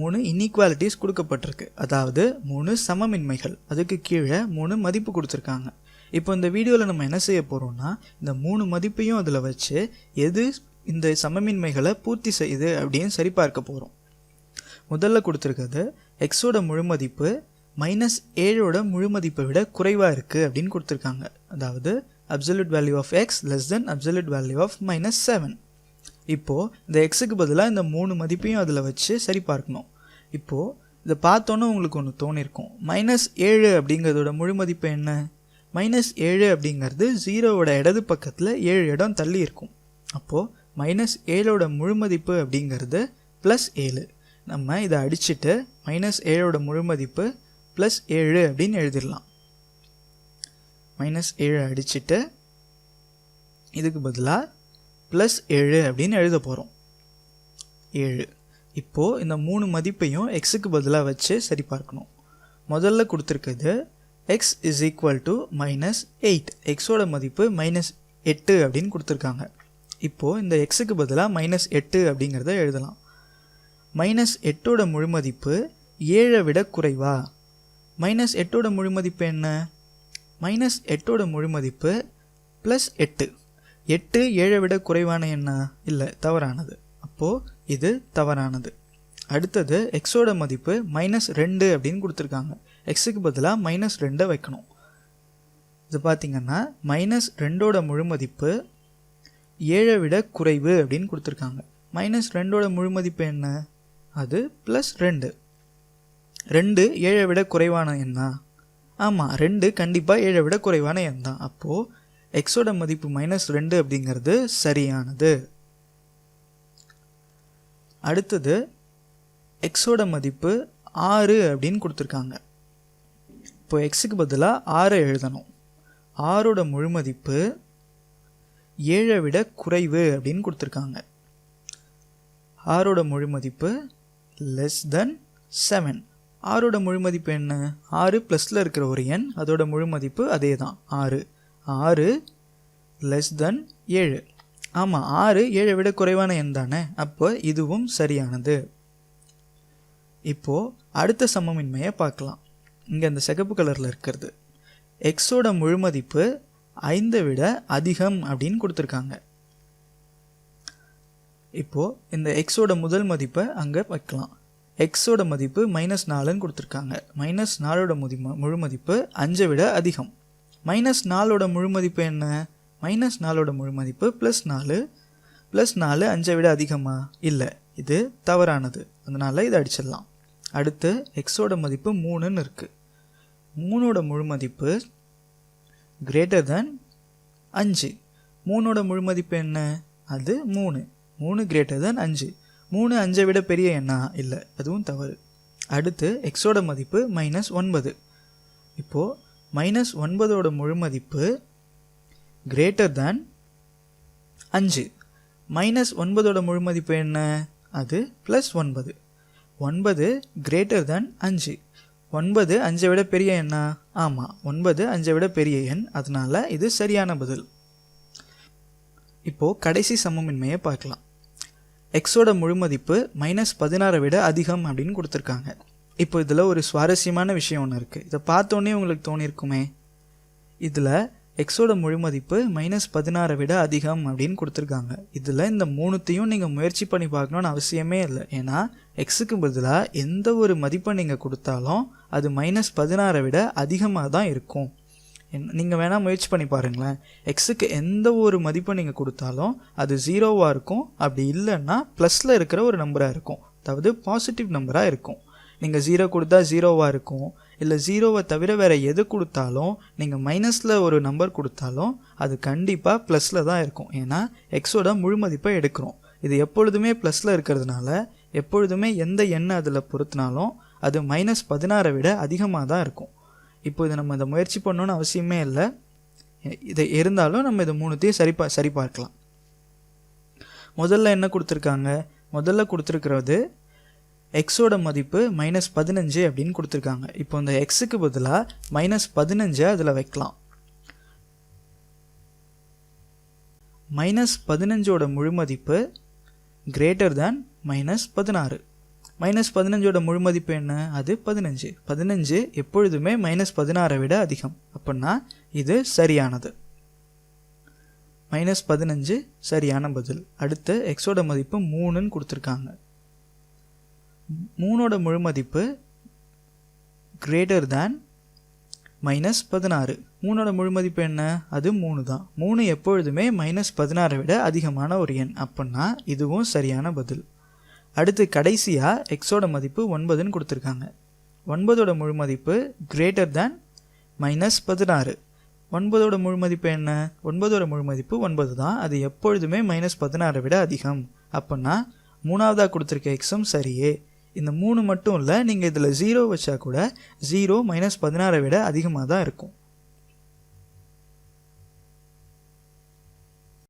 மூணு இன்இக்வாலிட்டிஸ் கொடுக்கப்பட்டிருக்கு. அதாவது மூணு சமமின்மைகள். அதுக்கு கீழே மூணு மதிப்பு கொடுத்துருக்காங்க. இப்போ இந்த வீடியோவில் நம்ம என்ன செய்ய போகிறோம்னா இந்த மூணு மதிப்பையும் அதில் வச்சு எது இந்த சமமின்மைகளை பூர்த்தி செய்யுது அப்படின்னு சரிபார்க்க போகிறோம் முதல்ல கொடுத்துருக்கிறது எக்ஸோட முழு மதிப்பு மைனஸ் ஏழோட முழு மதிப்பை விட குறைவாக இருக்குது அப்படின்னு கொடுத்துருக்காங்க. அதாவது absolute value of x less than absolute value of minus seven இப்போது இந்த எக்ஸுக்கு பதிலாக இந்த மூணு மதிப்பையும் அதில் வச்சு சரி பார்க்கணும். இப்போது இதை பார்த்தோன்னே உங்களுக்கு ஒன்று தோணிருக்கும். மைனஸ் ஏழு அப்படிங்கிறதோட முழு மதிப்பு என்ன? மைனஸ் ஏழு அப்படிங்கிறது ஜீரோவோட இடது பக்கத்தில் ஏழு இடம் தள்ளி இருக்கும். அப்போது மைனஸ் ஏழோட முழு மதிப்பு அப்படிங்கிறது ப்ளஸ் ஏழு. நம்ம இதை அடிச்சுட்டு மைனஸ் ஏழோட முழு மதிப்பு ப்ளஸ் ஏழு அப்படின்னு எழுதிடலாம். மைனஸ் ஏழு அடிச்சுட்டு இதுக்கு பதிலாக ப்ளஸ் ஏழு அப்படின்னு எழுத போகிறோம் ஏழு. இப்போது இந்த மூணு மதிப்பையும் எக்ஸுக்கு பதிலாக வச்சு சரி பார்க்கணும். முதல்ல கொடுத்துருக்குது x is equal to minus eight எக்ஸோட மதிப்பு மைனஸ் எட்டு அப்படின்னு கொடுத்துருக்காங்க. இப்போது இந்த எக்ஸுக்கு பதிலாக மைனஸ் எட்டு அப்படிங்கிறத எழுதலாம். மைனஸ் எட்டோட முழு மதிப்பு ஏழை விட குறைவா? மைனஸ் எட்டோட முழு மதிப்பு என்ன? மைனஸ் எட்டோட முழு மதிப்பு ப்ளஸ் எட்டு. எட்டு ஏழை விட குறைவான என்ன இல்லை தவறானது. அப்போது இது தவறானது. அடுத்தது எக்ஸோட மதிப்பு மைனஸ் ரெண்டு அப்படின்னு கொடுத்துருக்காங்க. எக்ஸுக்கு பதிலாக மைனஸ் ரெண்டை வைக்கணும். இது பார்த்திங்கன்னா மைனஸ் ரெண்டோட முழு மதிப்பு ஏழை விட குறைவு அப்படின்னு கொடுத்துருக்காங்க. மைனஸ் ரெண்டோட முழு மதிப்பு என்ன? அது ப்ளஸ் ரெண்டு. ரெண்டு ஏழை விட குறைவான எண்ணா? ஆமாம் ரெண்டு கண்டிப்பாக ஏழை விட குறைவான எண் தான். அப்போது எக்ஸோட மதிப்பு மைனஸ் ரெண்டு அப்படிங்கிறது சரியானது. அடுத்தது எக்ஸோட மதிப்பு ஆறு அப்படின்னு கொடுத்துருக்காங்க. இப்போ எக்ஸுக்கு பதிலாக ஆறை எழுதணும். ஆறோட முழு மதிப்பு ஏழை விட குறைவு அப்படின்னு கொடுத்துருக்காங்க. ஆறோட முழு மதிப்பு லெஸ் தென் செவன் ஆறோட முழு மதிப்பு என்ன? ஆறு ப்ளஸில் இருக்கிற ஒரு எண் அதோட முழு மதிப்பு அதே தான் ஆறு. ஆறு லெஸ் தென் ஏழு. ஆமாம் ஆறு ஏழை விட குறைவான எண் தானே? அப்போ இதுவும் சரியானது. இப்போது அடுத்த சமமின்மையை பார்க்கலாம். இங்கே அந்த சிகப்பு கலரில் இருக்கிறது. எக்ஸோட முழு மதிப்பு ஐந்தை விட அதிகம் அப்படின்னு கொடுத்துருக்காங்க. இப்போது இந்த எக்ஸோட முதல் மதிப்பை அங்கே வைக்கலாம். எக்ஸோட மதிப்பு மைனஸ் நாலுன்னு கொடுத்துருக்காங்க. மைனஸ் நாலோட முதி முழு மதிப்பு அஞ்சை விட அதிகம். மைனஸ் நாலோட முழு மதிப்பு என்ன? மைனஸ் நாலோட முழு மதிப்பு ப்ளஸ் நாலு. ப்ளஸ் நாலு அஞ்சை விட அதிகமாக இல்லை. இது தவறானது. அதனால் இதை அடிச்சிடலாம். அடுத்து எக்ஸோட மதிப்பு மூணுன்னு இருக்குது மூணோட முழு மதிப்பு கிரேட்டர் தென் அஞ்சு. மூணோட முழு மதிப்பு என்ன? அது மூணு. மூணு கிரேட்டர் தென் அஞ்சு. மூணு அஞ்சை விட பெரிய எண்ணா? இல்லை. அதுவும் தவறு. அடுத்து எக்ஸோட மதிப்பு மைனஸ் ஒன்பது. இப்போது மைனஸ் ஒன்பதோட முழு மதிப்பு கிரேட்டர் தேன் அஞ்சு. மைனஸ் ஒன்பதோட முழு மதிப்பு என்ன? அது ப்ளஸ் ஒன்பது. ஒன்பது கிரேட்டர் தேன் அஞ்சு. ஒன்பது அஞ்சை விட பெரிய எண்ணா? ஆமாம் ஒன்பது அஞ்சை விட பெரிய எண். அதனால இது சரியான பதில். இப்போது கடைசி சமமின்மையை பார்க்கலாம். எக்ஸோட முழு மதிப்பு மைனஸ் பதினாறை விட அதிகம் அப்படின்னு கொடுத்துருக்காங்க. இப்போ இதில் ஒரு சுவாரஸ்யமான விஷயம் ஒன்று இருக்குது இதை பார்த்தோன்னே உங்களுக்கு தோணியிருக்குமே இதில் எக்ஸோட முழு மதிப்பு மைனஸ் பதினாறை விட அதிகம் அப்படின்னு கொடுத்துருக்காங்க. இதில் இந்த மூணுத்தையும் நீங்கள் முயற்சி பண்ணி பார்க்கணுன்னு அவசியமே இல்லை. ஏன்னா எக்ஸுக்கு பதிலாக எந்த ஒரு மதிப்பை நீங்கள் கொடுத்தாலும் அது மைனஸ் பதினாறை விட அதிகமாக தான் இருக்கும். நீங்கள் வேணால் முயற்சி பண்ணி பாருங்களேன். எக்ஸுக்கு எந்த ஒரு மதிப்பை நீங்கள் கொடுத்தாலும் அது ஜீரோவாக இருக்கும். அப்படி இல்லைன்னா ப்ளஸில் இருக்கிற ஒரு நம்பராக இருக்கும். அதாவது பாசிட்டிவ் நம்பராக இருக்கும். நீங்கள் ஜீரோ கொடுத்தா ஜீரோவாக இருக்கும். இல்லை ஜீரோவை தவிர வேறு எது கொடுத்தாலும் நீங்கள் மைனஸில் ஒரு நம்பர் கொடுத்தாலும் அது கண்டிப்பாக ப்ளஸில் தான் இருக்கும். ஏன்னா எக்ஸோட முழு மதிப்பை எடுக்கிறோம். இது எப்பொழுதுமே ப்ளஸில் இருக்கிறதுனால எப்பொழுதுமே எந்த எண்ணை அதில் பொறுத்தினாலும் அது மைனஸ் பதினாறை விட அதிகமாக தான் இருக்கும். இப்போ இதை நம்ம இதை முயற்சி பண்ணணும்னு அவசியமே இல்லை. இதை இருந்தாலும் நம்ம இதை மூணுத்தையும் சரி பா சரி பார்க்கலாம் முதல்ல என்ன கொடுத்துருக்காங்க? முதல்ல கொடுத்துருக்கிறது எக்ஸோட மதிப்பு மைனஸ் பதினஞ்சு அப்படின்னு கொடுத்துருக்காங்க. இப்போ இந்த எக்ஸுக்கு பதிலாக மைனஸ் பதினஞ்சை அதில் வைக்கலாம். மைனஸ் பதினஞ்சோட முழு மதிப்பு கிரேட்டர் தேன் மைனஸ் பதினாறு. மைனஸ் பதினஞ்சோட முழு மதிப்பு என்ன? அது பதினஞ்சு. பதினஞ்சு எப்பொழுதுமே மைனஸ் பதினாறை விட அதிகம். அப்படின்னா இது சரியானது. மைனஸ் பதினஞ்சு சரியான பதில். அடுத்து எக்ஸோட மதிப்பு மூணுன்னு கொடுத்துருக்காங்க. மூணோட முழு மதிப்பு கிரேட்டர் தேன் மைனஸ் பதினாறு. மூணோட முழு மதிப்பு என்ன? அது மூணு தான். மூணு எப்பொழுதுமே மைனஸ் பதினாறை விட அதிகமான ஒரு எண். அப்படின்னா இதுவும் சரியான பதில். அடுத்து கடைசியாக எக்ஸோட மதிப்பு ஒன்பதுன்னு கொடுத்துருக்காங்க. ஒன்பதோட முழு மதிப்பு கிரேட்டர் தேன் மைனஸ் பதினாறு. ஒன்பதோட முழு மதிப்பு என்ன? ஒன்பதோட முழு மதிப்பு ஒன்பது தான். அது எப்பொழுதுமே மைனஸ் பதினாறை விட அதிகம். அப்படின்னா மூணாவதாக கொடுத்துருக்க எக்ஸும் சரியே. இந்த மூணு மட்டும் இல்லை நீங்கள் இதில் ஜீரோ வச்சா கூட ஜீரோ மைனஸ் பதினாறை விட அதிகமாக தான் இருக்கும்.